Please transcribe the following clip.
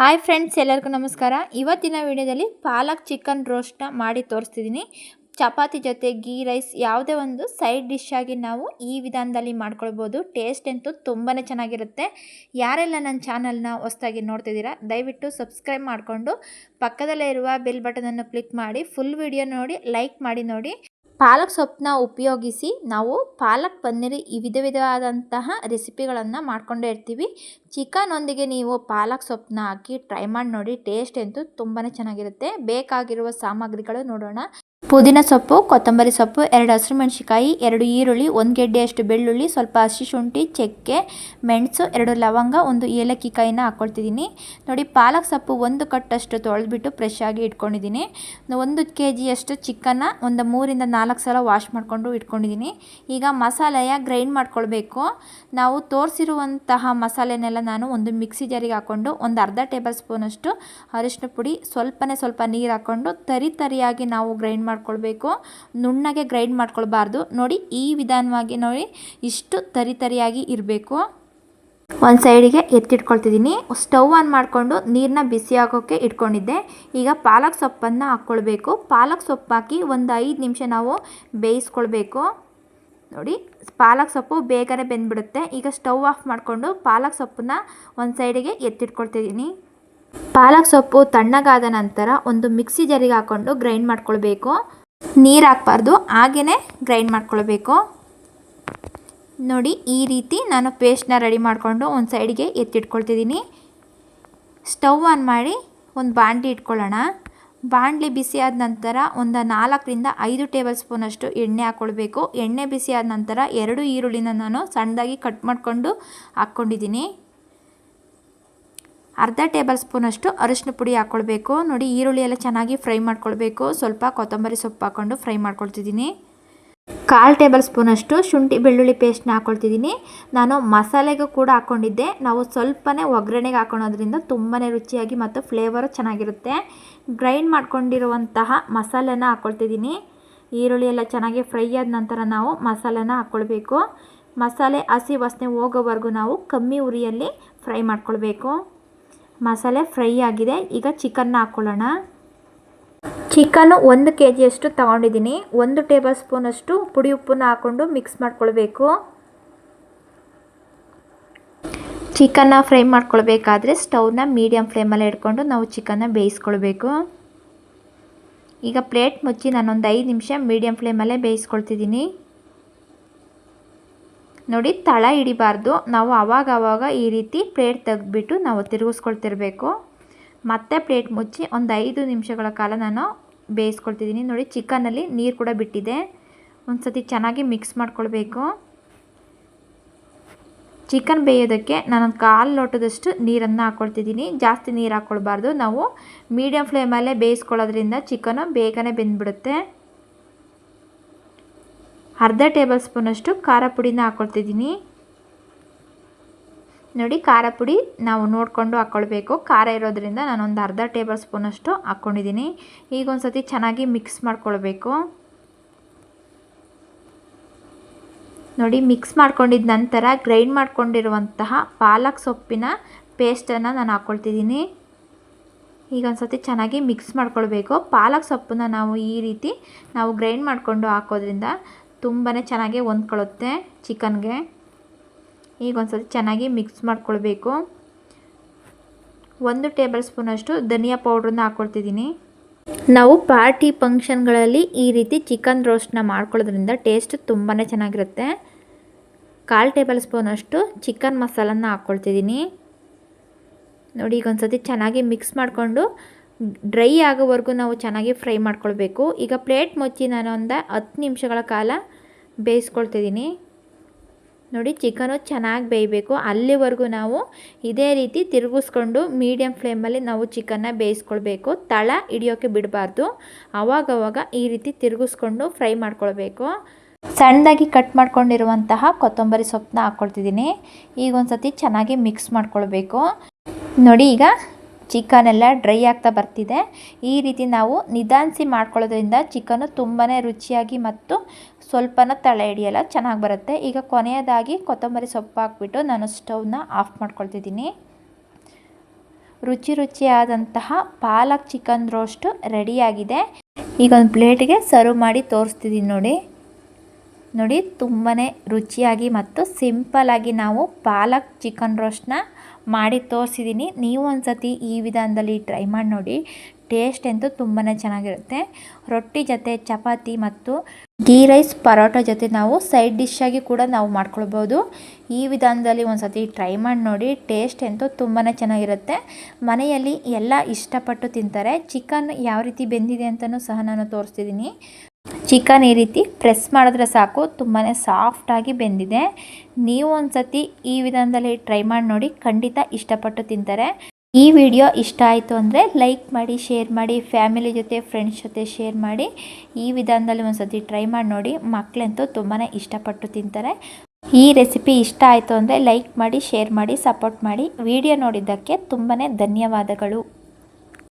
Hi friends, ಎಲ್ಲರಿಗೂ ನಮಸ್ಕಾರ. ಇವತ್ತಿನ ವಿಡಿಯೋದಲ್ಲಿ ಪಾಲಕ್ ಚಿಕನ್ ರೋಸ್ಟ್ನ ಮಾಡಿ ತೋರಿಸ್ತಿದ್ದೀನಿ. ಚಪಾತಿ ಜೊತೆ ಗೀ ರೈಸ್ ಯಾವುದೇ ಒಂದು ಸೈಡ್ ಡಿಶ್ ಆಗಿ ನಾವು ಈ ವಿಧಾನದಲ್ಲಿ ಮಾಡ್ಕೊಳ್ಬೋದು. ಟೇಸ್ಟ್ ಅಂತೂ ತುಂಬಾ ಚೆನ್ನಾಗಿರುತ್ತೆ. ಯಾರೆಲ್ಲ ನನ್ನ ಚಾನಲ್ನ ಹೊಸದಾಗಿ ನೋಡ್ತಿದ್ದೀರಾ, ದಯವಿಟ್ಟು ಸಬ್ಸ್ಕ್ರೈಬ್ ಮಾಡಿಕೊಂಡು ಪಕ್ಕದಲ್ಲೇ ಇರುವ ಬೆಲ್ ಬಟನನ್ನು ಕ್ಲಿಕ್ ಮಾಡಿ ಫುಲ್ ವಿಡಿಯೋ ನೋಡಿ ಲೈಕ್ ಮಾಡಿ ನೋಡಿ. ಪಾಲಕ್ ಸೊಪ್ಪನ್ನ ಉಪಯೋಗಿಸಿ ನಾವು ಪಾಲಕ್ ಪನ್ನೀರ್ ಈ ವಿಧ ವಿಧವಾದಂತಹ ರೆಸಿಪಿಗಳನ್ನು ಮಾಡ್ಕೊಂಡೇ ಇರ್ತೀವಿ. ಚಿಕನೊಂದಿಗೆ ನೀವು ಪಾಲಕ್ ಸೊಪ್ಪನ್ನ ಹಾಕಿ ಟ್ರೈ ಮಾಡಿ ನೋಡಿ, ಟೇಸ್ಟ್ ಅಂತೂ ತುಂಬಾ ಚೆನ್ನಾಗಿರುತ್ತೆ. ಬೇಕಾಗಿರುವ ಸಾಮಗ್ರಿಗಳು ನೋಡೋಣ. ಪುದೀನ ಸೊಪ್ಪು, ಕೊತ್ತಂಬರಿ ಸೊಪ್ಪು, ಎರಡು ಹಸಿರು ಮೆಣಸಿಕಾಯಿ ಎರಡು ಈರುಳ್ಳಿ, ಒಂದು ಗೆಡ್ಡೆಯಷ್ಟು ಬೆಳ್ಳುಳ್ಳಿ, ಸ್ವಲ್ಪ ಹಸಿ ಶುಂಠಿ, ಚಕ್ಕೆ, ಮೆಣಸು, ಎರಡು ಲವಂಗ, ಒಂದು ಏಲಕ್ಕಿ ಕಾಯಿನ ಹಾಕ್ಕೊಳ್ತಿದ್ದೀನಿ ನೋಡಿ, ಪಾಲಕ್ ಸೊಪ್ಪು ಒಂದು ಕಟ್ಟಷ್ಟು ತೊಳೆದ್ಬಿಟ್ಟು ಫ್ರೆಶ್ ಆಗಿ ಇಟ್ಕೊಂಡಿದ್ದೀನಿ. ಒಂದು ಕೆ ಜಿಯಷ್ಟು ಚಿಕನ್ನ ಒಂದು ಮೂರಿಂದ ನಾಲ್ಕು ಸಲ ವಾಶ್ ಮಾಡಿಕೊಂಡು ಇಟ್ಕೊಂಡಿದ್ದೀನಿ. ಈಗ ಮಸಾಲೆಯ ಗ್ರೈಂಡ್ ಮಾಡ್ಕೊಳ್ಬೇಕು. ನಾವು ತೋರಿಸಿರುವಂತಹ ಮಸಾಲೆನೆಲ್ಲ ನಾನು ಒಂದು ಮಿಕ್ಸಿ ಜಾರಿಗೆ ಹಾಕ್ಕೊಂಡು ಒಂದು ಅರ್ಧ ಟೇಬಲ್ ಸ್ಪೂನಷ್ಟು ಅರಿಶಿನ ಪುಡಿ, ಸ್ವಲ್ಪನೇ ಸ್ವಲ್ಪ ನೀರು ಹಾಕ್ಕೊಂಡು ತರಿ ತರಿಯಾಗಿ ನಾವು ಗ್ರೈಂಡ್ ಮಾಡ್ಕೊಳ್ಬೇಕು. ನುಣ್ಣಗೆ ಗ್ರೈಂಡ್ ಮಾಡ್ಕೊಳ್ಬಾರ್ದು. ನೋಡಿ ಈ ವಿಧಾನವಾಗಿ ನೋಡಿ ಇಷ್ಟು ತರಿ ತರಿಯಾಗಿ ಇರಬೇಕು. ಒಂದು ಸೈಡಿಗೆ ಎತ್ತಿಟ್ಕೊಳ್ತಿದ್ದೀನಿ. ಸ್ಟವ್ ಆನ್ ಮಾಡಿಕೊಂಡು ನೀರನ್ನ ಬಿಸಿ ಆಗೋಕ್ಕೆ ಇಟ್ಕೊಂಡಿದ್ದೆ. ಈಗ ಪಾಲಕ್ ಸೊಪ್ಪನ್ನು ಹಾಕ್ಕೊಳ್ಬೇಕು. ಪಾಲಕ್ ಸೊಪ್ಪು ಹಾಕಿ ಒಂದು ಐದು ನಿಮಿಷ ನಾವು ಬೇಯಿಸ್ಕೊಳ್ಬೇಕು. ನೋಡಿ, ಪಾಲಕ್ ಸೊಪ್ಪು ಬೇಗನೆ ಬೆಂದ್ಬಿಡುತ್ತೆ. ಈಗ ಸ್ಟವ್ ಆಫ್ ಮಾಡಿಕೊಂಡು ಪಾಲಕ್ ಸೊಪ್ಪನ್ನ ಒಂದು ಸೈಡಿಗೆ ಎತ್ತಿಟ್ಕೊಳ್ತಿದ್ದೀನಿ. ಪಾಲಕ್ ಸೊಪ್ಪು ತಣ್ಣಗಾದ ನಂತರ ಒಂದು ಮಿಕ್ಸಿ ಜರಿಗೆ ಹಾಕ್ಕೊಂಡು ಗ್ರೈಂಡ್ ಮಾಡ್ಕೊಳ್ಬೇಕು. ನೀರು ಹಾಕ್ಬಾರ್ದು ಹಾಗೇ ಗ್ರೈಂಡ್ ಮಾಡ್ಕೊಳ್ಬೇಕು. ನೋಡಿ, ಈ ರೀತಿ ನಾನು ಪೇಸ್ಟ್ನ ರೆಡಿ ಮಾಡಿಕೊಂಡು ಒಂದು ಸೈಡ್ಗೆ ಎತ್ತಿಟ್ಕೊಳ್ತಿದ್ದೀನಿ. ಸ್ಟವ್ ಆನ್ ಮಾಡಿ ಒಂದು ಬಾಂಡ್ಲಿ ಇಟ್ಕೊಳ್ಳೋಣ. ಬಾಣಲಿ ಬಿಸಿ ಆದ ನಂತರ ಒಂದು ನಾಲ್ಕರಿಂದ ಐದು ಟೇಬಲ್ ಸ್ಪೂನಷ್ಟು ಎಣ್ಣೆ ಹಾಕ್ಕೊಳ್ಬೇಕು ಎಣ್ಣೆ ಬಿಸಿ ಆದ ನಂತರ ಎರಡು ಈರುಳ್ಳಿನ ನಾನು ಸಣ್ಣದಾಗಿ ಕಟ್ ಮಾಡಿಕೊಂಡು ಹಾಕ್ಕೊಂಡಿದ್ದೀನಿ ಅರ್ಧ ಟೇಬಲ್ ಸ್ಪೂನಷ್ಟು ಅರಿಶಿನ ಪುಡಿ ಹಾಕ್ಕೊಳ್ಬೇಕು ನೋಡಿ, ಈರುಳ್ಳಿ ಎಲ್ಲ ಚೆನ್ನಾಗಿ ಫ್ರೈ ಮಾಡ್ಕೊಳ್ಬೇಕು. ಸ್ವಲ್ಪ ಕೊತ್ತಂಬರಿ ಸೊಪ್ಪು ಹಾಕ್ಕೊಂಡು ಫ್ರೈ ಮಾಡ್ಕೊಳ್ತಿದ್ದೀನಿ. ಕಾಲು ಟೇಬಲ್ ಸ್ಪೂನಷ್ಟು ಶುಂಠಿ ಬೆಳ್ಳುಳ್ಳಿ ಪೇಸ್ಟ್ನ ಹಾಕ್ಕೊಳ್ತಿದ್ದೀನಿ ನಾನು ಮಸಾಲೆಗೂ ಕೂಡ ಹಾಕ್ಕೊಂಡಿದ್ದೆ ನಾವು ಸ್ವಲ್ಪನೇ ಒಗ್ಗರಣೆಗೆ ಹಾಕ್ಕೊಳೋದ್ರಿಂದ ತುಂಬಾ ರುಚಿಯಾಗಿ ಮತ್ತು ಫ್ಲೇವರು ಚೆನ್ನಾಗಿರುತ್ತೆ. ಗ್ರೈಂಡ್ ಮಾಡ್ಕೊಂಡಿರುವಂತಹ ಮಸಾಲೆನ ಹಾಕ್ಕೊಳ್ತಿದ್ದೀನಿ ಈರುಳ್ಳಿ ಎಲ್ಲ ಚೆನ್ನಾಗಿ ಫ್ರೈ ಆದ ನಂತರ ನಾವು ಮಸಾಲೆನ ಹಾಕ್ಕೊಳ್ಬೇಕು ಮಸಾಲೆ ಹಸಿ ವಾಸನೆ ಹೋಗೋವರೆಗೂ ನಾವು ಕಮ್ಮಿ ಉರಿಯಲ್ಲಿ ಫ್ರೈ ಮಾಡ್ಕೊಳ್ಬೇಕು. ಮಸಾಲೆ ಫ್ರೈ ಆಗಿದೆ. ಈಗ ಚಿಕನ್ನ ಹಾಕ್ಕೊಳ್ಳೋಣ ಚಿಕನ್ನು ಒಂದು ಕೆ ಜಿಯಷ್ಟು ತಗೊಂಡಿದ್ದೀನಿ. ಒಂದು ಟೇಬಲ್ ಸ್ಪೂನಷ್ಟು ಪುಡಿ ಉಪ್ಪನ್ನು ಹಾಕ್ಕೊಂಡು ಮಿಕ್ಸ್ ಮಾಡ್ಕೊಳ್ಬೇಕು. ಚಿಕನ್ನ ಫ್ರೈ ಮಾಡ್ಕೊಳ್ಬೇಕಾದ್ರೆ ಸ್ಟವ್ನ ಮೀಡಿಯಮ್ ಫ್ಲೇಮಲ್ಲಿ ಇಟ್ಕೊಂಡು ನಾವು ಚಿಕನ್ನ ಬೇಯಿಸ್ಕೊಳ್ಬೇಕು. ಈಗ ಪ್ಲೇಟ್ ಮುಚ್ಚಿ ನಾನೊಂದು ಐದು ನಿಮಿಷ ಮೀಡಿಯಮ್ ಫ್ಲೇಮಲ್ಲೇ ಬೇಯಿಸ್ಕೊಳ್ತಿದ್ದೀನಿ. ನೋಡಿ, ತಳ ಹಿಡಿಬಾರ್ದು. ನಾವು ಆವಾಗ ಆವಾಗ ಈ ರೀತಿ ಪ್ಲೇಟ್ ತೆಗೆದ್ಬಿಟ್ಟು ನಾವು ತಿರುಗಿಸ್ಕೊಳ್ತಿರ್ಬೇಕು. ಮತ್ತೆ ಪ್ಲೇಟ್ ಮುಚ್ಚಿ ಒಂದು ಐದು ನಿಮಿಷಗಳ ಕಾಲ ನಾನು ಬೇಯಿಸ್ಕೊಳ್ತಿದ್ದೀನಿ. ನೋಡಿ, ಚಿಕನಲ್ಲಿ ನೀರು ಕೂಡ ಬಿಟ್ಟಿದೆ. ಒಂದು ಸತಿ ಚೆನ್ನಾಗಿ ಮಿಕ್ಸ್ ಮಾಡ್ಕೊಳ್ಬೇಕು. ಚಿಕನ್ ಬೇಯೋದಕ್ಕೆ ನಾನೊಂದು ಕಾಲು ಲೋಟದಷ್ಟು ನೀರನ್ನು ಹಾಕ್ಕೊಳ್ತಿದ್ದೀನಿ ಜಾಸ್ತಿ ನೀರು ಹಾಕ್ಕೊಳ್ಬಾರ್ದು ನಾವು ಮೀಡಿಯಮ್ ಫ್ಲೇಮಲ್ಲೇ ಬೇಯಿಸ್ಕೊಳ್ಳೋದ್ರಿಂದ ಚಿಕನು ಬೇಗನೆ ಬೆಂದ್ಬಿಡುತ್ತೆ. ಅರ್ಧ ಟೇಬಲ್ ಸ್ಪೂನಷ್ಟು ಖಾರ ಪುಡಿನ ಹಾಕ್ಕೊಳ್ತಿದ್ದೀನಿ ನೋಡಿ, ಖಾರ ಪುಡಿ ನಾವು ನೋಡಿಕೊಂಡು ಹಾಕ್ಕೊಳ್ಬೇಕು ಖಾರ ಇರೋದ್ರಿಂದ ನಾನೊಂದು ಅರ್ಧ ಟೇಬಲ್ ಸ್ಪೂನಷ್ಟು ಹಾಕ್ಕೊಂಡಿದ್ದೀನಿ ಈಗ ಒಂದು ಸತಿ ಚೆನ್ನಾಗಿ ಮಿಕ್ಸ್ ಮಾಡ್ಕೊಳ್ಬೇಕು. ನೋಡಿ, ಮಿಕ್ಸ್ ಮಾಡ್ಕೊಂಡಿದ್ದ ನಂತರ ಗ್ರೈಂಡ್ ಮಾಡ್ಕೊಂಡಿರುವಂತಹ ಪಾಲಕ್ ಸೊಪ್ಪಿನ ಪೇಸ್ಟನ್ನು ನಾನು ಹಾಕ್ಕೊಳ್ತಿದ್ದೀನಿ ಈಗ ಒಂದು ಸತಿ ಚೆನ್ನಾಗಿ ಮಿಕ್ಸ್ ಮಾಡ್ಕೊಳ್ಬೇಕು. ಪಾಲಕ್ ಸೊಪ್ಪನ್ನ ನಾವು ಈ ರೀತಿ ನಾವು ಗ್ರೈಂಡ್ ಮಾಡಿಕೊಂಡು ಹಾಕೋದ್ರಿಂದ ತುಂಬಾ ಚೆನ್ನಾಗಿ ಹೊಂದ್ಕೊಳ್ಳುತ್ತೆ ಚಿಕನ್ಗೆ. ಈಗ ಒಂದು ಸತಿ ಚೆನ್ನಾಗಿ ಮಿಕ್ಸ್ ಮಾಡ್ಕೊಳ್ಬೇಕು. ಒಂದು ಟೇಬಲ್ ಸ್ಪೂನಷ್ಟು ಧನಿಯಾ ಪೌಡ್ರನ್ನ ಹಾಕ್ಕೊಳ್ತಿದ್ದೀನಿ ನಾವು ಪಾರ್ಟಿ ಫಂಕ್ಷನ್ಗಳಲ್ಲಿ ಈ ರೀತಿ ಚಿಕನ್ ರೋಸ್ಟ್ನ ಮಾಡ್ಕೊಳ್ಳೋದ್ರಿಂದ ಟೇಸ್ಟ್ ತುಂಬಾ ಚೆನ್ನಾಗಿರುತ್ತೆ. ಕಾಲು ಟೇಬಲ್ ಸ್ಪೂನಷ್ಟು ಚಿಕನ್ ಮಸಾಲನ್ನ ಹಾಕ್ಕೊಳ್ತಿದ್ದೀನಿ ನೋಡಿ, ಈಗ ಒಂದು ಸತಿ ಚೆನ್ನಾಗಿ ಮಿಕ್ಸ್ ಮಾಡಿಕೊಂಡು ಡ್ರೈ ಆಗೋವರೆಗೂ ನಾವು ಚೆನ್ನಾಗಿ ಫ್ರೈ ಮಾಡ್ಕೊಳ್ಬೇಕು. ಈಗ ಪ್ಲೇಟ್ ಮುಚ್ಚಿ ನಾನು ಒಂದು ಹತ್ತು ನಿಮಿಷಗಳ ಕಾಲ ಬೇಯಿಸ್ಕೊಳ್ತಿದ್ದೀನಿ. ನೋಡಿ, ಚಿಕನು ಚೆನ್ನಾಗಿ ಬೇಯಬೇಕು. ಅಲ್ಲಿವರೆಗೂ ನಾವು ಇದೇ ರೀತಿ ತಿರುಗಿಸ್ಕೊಂಡು ಮೀಡಿಯಮ್ ಫ್ಲೇಮಲ್ಲಿ ನಾವು ಚಿಕನ್ನ ಬೇಯಿಸ್ಕೊಳ್ಬೇಕು. ತಳ ಹಿಡಿಯೋಕ್ಕೆ ಬಿಡಬಾರ್ದು. ಆವಾಗವಾಗ ಈ ರೀತಿ ತಿರುಗಿಸ್ಕೊಂಡು ಫ್ರೈ ಮಾಡ್ಕೊಳ್ಬೇಕು. ಸಣ್ಣದಾಗಿ ಕಟ್ ಮಾಡ್ಕೊಂಡಿರುವಂತಹ ಕೊತ್ತಂಬರಿ ಸೊಪ್ಪನ್ನ ಹಾಕ್ಕೊಳ್ತಿದ್ದೀನಿ. ಈಗ ಒಂದು ಸತಿ ಚೆನ್ನಾಗಿ ಮಿಕ್ಸ್ ಮಾಡ್ಕೊಳ್ಬೇಕು. ನೋಡಿ, ಈಗ ಚಿಕನ್ ಎಲ್ಲ ಡ್ರೈ ಆಗ್ತಾ ಬರ್ತಿದೆ. ಈ ರೀತಿ ನಾವು ನಿಧಾನಿಸಿ ಮಾಡ್ಕೊಳ್ಳೋದ್ರಿಂದ ಚಿಕನು ತುಂಬಾ ರುಚಿಯಾಗಿ ಮತ್ತು ಸ್ವಲ್ಪನೂ ತಳೆ ಹಿಡಿಯಲ್ಲ ಚೆನ್ನಾಗಿ ಬರುತ್ತೆ. ಈಗ ಕೊನೆಯದಾಗಿ ಕೊತ್ತಂಬರಿ ಸೊಪ್ಪು ಹಾಕ್ಬಿಟ್ಟು ನಾನು ಸ್ಟೌವ್ನ ಆಫ್ ಮಾಡ್ಕೊಳ್ತಿದ್ದೀನಿ. ರುಚಿ ರುಚಿಯಾದಂತಹ ಪಾಲಕ್ ಚಿಕನ್ ರೋಸ್ಟು ರೆಡಿಯಾಗಿದೆ. ಈಗ ಒಂದು ಪ್ಲೇಟಿಗೆ ಸರ್ವ್ ಮಾಡಿ ತೋರಿಸ್ತಿದ್ದೀನಿ ನೋಡಿ. ನೋಡಿ ತುಂಬಾ ರುಚಿಯಾಗಿ ಮತ್ತು ಸಿಂಪಲಾಗಿ ನಾವು ಪಾಲಕ್ ಚಿಕನ್ ರೋಸ್ಟ್ನ ಮಾಡಿ ತೋರಿಸಿದ್ದೀನಿ ನೀವು ಒಂದು ಸತಿ ಈ ವಿಧಾನದಲ್ಲಿ ಟ್ರೈ ಮಾಡಿ ನೋಡಿ, ಟೇಸ್ಟ್ ಅಂತೂ ತುಂಬಾ ಚೆನ್ನಾಗಿರುತ್ತೆ. ರೊಟ್ಟಿ ಜೊತೆ ಚಪಾತಿ ಮತ್ತು ಗೀ ರೈಸ್ ಪರೋಟ ಜೊತೆ ನಾವು ಸೈಡ್ ಡಿಶ್ಶಾಗಿ ಕೂಡ ನಾವು ಮಾಡ್ಕೊಳ್ಬೋದು. ಈ ವಿಧಾನದಲ್ಲಿ ಒಂದು ಸತಿ ಟ್ರೈ ಮಾಡಿ ನೋಡಿ, ಟೇಸ್ಟ್ ಅಂತೂ ತುಂಬಾ ಚೆನ್ನಾಗಿರುತ್ತೆ. ಮನೆಯಲ್ಲಿ ಎಲ್ಲ ಇಷ್ಟಪಟ್ಟು ತಿಂತಾರೆ. ಚಿಕನ್ ಯಾವ ರೀತಿ ಬೆಂದಿದೆ ಅಂತಲೂ ಸಹ ನಾನು ತೋರಿಸ್ತಿದ್ದೀನಿ ಚಿಕನ್ ಈ ರೀತಿ ಪ್ರೆಸ್ ಮಾಡಿದ್ರೆ ಸಾಕು ತುಂಬಾ ಸಾಫ್ಟಾಗಿ ಬೆಂದಿದೆ. ನೀವು ಒಂದು ಸತಿ ಈ ವಿಧಾನದಲ್ಲಿ ಟ್ರೈ ಮಾಡಿ ನೋಡಿ, ಖಂಡಿತ ಇಷ್ಟಪಟ್ಟು ತಿಂತಾರೆ. ಈ ವಿಡಿಯೋ ಇಷ್ಟ ಆಯಿತು ಅಂದರೆ ಲೈಕ್ ಮಾಡಿ ಶೇರ್ ಮಾಡಿ ಫ್ಯಾಮಿಲಿ ಜೊತೆ ಫ್ರೆಂಡ್ಸ್ ಜೊತೆ ಶೇರ್ ಮಾಡಿ, ಈ ವಿಧಾನದಲ್ಲಿ ಒಂದು ಸತಿ ಟ್ರೈ ಮಾಡಿ ನೋಡಿ ಮಕ್ಕಳಂತೂ ತುಂಬಾ ಇಷ್ಟಪಟ್ಟು ತಿಂತಾರೆ. ಈ ರೆಸಿಪಿ ಇಷ್ಟ ಆಯಿತು ಅಂದರೆ ಲೈಕ್ ಮಾಡಿ ಶೇರ್ ಮಾಡಿ ಸಪೋರ್ಟ್ ಮಾಡಿ. ವಿಡಿಯೋ ನೋಡಿದ್ದಕ್ಕೆ ತುಂಬಾ ಧನ್ಯವಾದಗಳು.